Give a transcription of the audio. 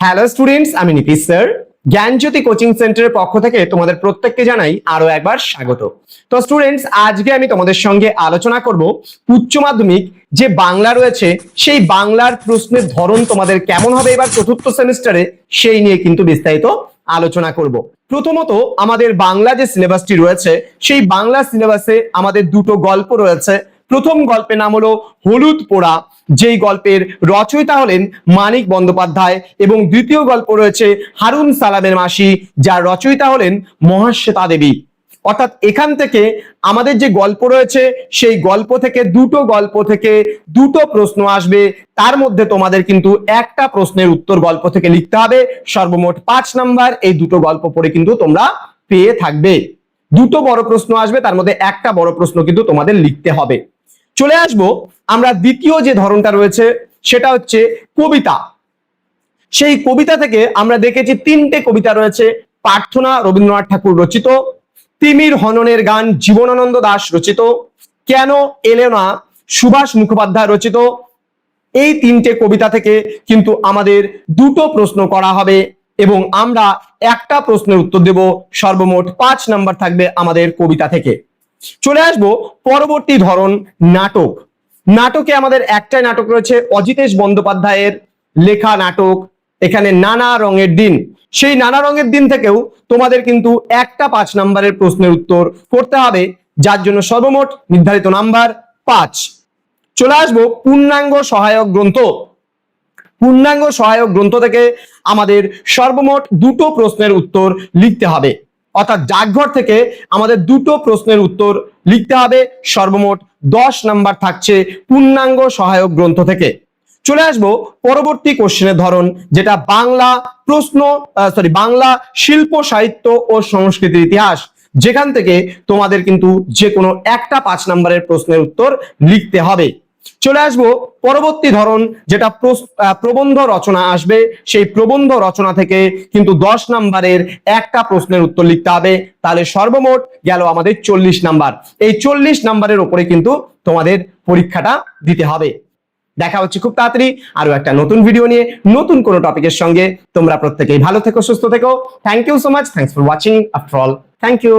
Hello students আমি Nitish sir. জ্ঞানজ্যোতি coaching সেন্টারের পক্ষ থেকে তোমাদের প্রত্যেককে জানাই আরও একবার স্বাগত। তো স্টুডেন্টস আজকে আমি তোমাদের সঙ্গে আলোচনা করব উচ্চ মাধ্যমিক যে বাংলা রয়েছে, সেই বাংলার প্রশ্নের ধরন তোমাদের কেমন হবে এবার চতুর্থ সেমিস্টারে, সেই নিয়ে কিন্তু বিস্তারিত আলোচনা করব। প্রথমত, আমাদের বাংলা যে সিলেবাসটি রয়েছে, সেই বাংলা সিলেবাসে আমাদের দুটো গল্প রয়েছে। প্রথম গল্পের নাম হলো হলুদ পোড়া। যেই গল্পের রচয়িতা হলেন মানিক বন্দ্যোপাধ্যায় এবং দ্বিতীয় গল্প রয়েছে হারুন সালামের মাসি, যার রচয়িতা হলেন মহাশ্বেতা দেবী। অর্থাৎ এখান থেকে আমাদের যে গল্প রয়েছে, সেই গল্প থেকে দুটো গল্প থেকে দুটো প্রশ্ন আসবে। তার মধ্যে তোমাদের কিন্তু একটা প্রশ্নের উত্তর গল্প থেকে লিখতে হবে। সর্বমোট পাঁচ নাম্বার, এই দুটো গল্প পড়ে কিন্তু তোমরা পেয়ে থাকবে। দুটো বড় প্রশ্ন আসবে, তার মধ্যে একটা বড় প্রশ্ন কিন্তু তোমাদের লিখতে হবে। চলে আসব আমরা দ্বিতীয় যে ধরনটা রয়েছে, সেটা হচ্ছে কবিতা। সেই কবিতা থেকে আমরা দেখেছি তিনটে কবিতা রয়েছে, প্রার্থনা রবীন্দ্রনাথ ঠাকুর রচিত, তিমির হননের গান জীবনানন্দ দাস রচিত, কেন এলে না সুভাষ মুখোপাধ্যায় রচিত। এই তিনটে কবিতা থেকে কিন্তু আমাদের দুটো প্রশ্ন করা হবে এবং আমরা একটা প্রশ্নের উত্তর দেব। সর্বমোট পাঁচ নাম্বার থাকবে আমাদের কবিতা থেকে। চলে আসব পরবর্তী ধরন নাটক। নাটকে আমাদের একটাই নাটক রয়েছে অজিতেশ বন্দ্যোপাধ্যায়ের লেখা নাটক, এখানে নানা রঙের দিন। সেই নানা রঙের দিন থেকেও তোমাদের কিন্তু একটা পাঁচ নাম্বারের প্রশ্নের উত্তর করতে হবে, যার জন্য সর্বমোট নির্ধারিত নাম্বার পাঁচ। চলে আসব পূর্ণাঙ্গ সহায়ক গ্রন্থ। পূর্ণাঙ্গ সহায়ক গ্রন্থ থেকে আমাদের সর্বমোট দুটো প্রশ্নের উত্তর লিখতে হবে। অর্থাৎ ডাকঘর থেকে আমাদের দুটো প্রশ্নের উত্তর লিখতে হবে। সর্বমোট দশ নাম্বার থাকছে পূর্ণাঙ্গ সহায়ক গ্রন্থ থেকে। চলে আসব পরবর্তী কোশ্চেনের ধরন, যেটা বাংলা প্রশ্ন সরি বাংলা শিল্প, সাহিত্য ও সংস্কৃতির ইতিহাস। যেখান থেকে তোমাদের কিন্তু যে কোনো একটা পাঁচ নাম্বারের প্রশ্নের উত্তর লিখতে হবে। চলে আসব পরবর্তী ধরন, যেটা প্রবন্ধ রচনা আসবে। সেই প্রবন্ধ রচনা থেকে কিন্তু দশ নাম্বারের একটা প্রশ্নের উত্তর লিখতে হবে। তাহলে সর্বমোট গেল আমাদের চল্লিশ নাম্বার। এই চল্লিশ নাম্বারের উপরে কিন্তু তোমাদের পরীক্ষাটা দিতে হবে। দেখা হচ্ছে খুব তাড়াতাড়ি আরও একটা নতুন ভিডিও নিয়ে, নতুন কোনো টপিকের সঙ্গে। তোমরা প্রত্যেকেই ভালো থেকো, সুস্থ থেকো। Thank you so much thanks for watching after all thank you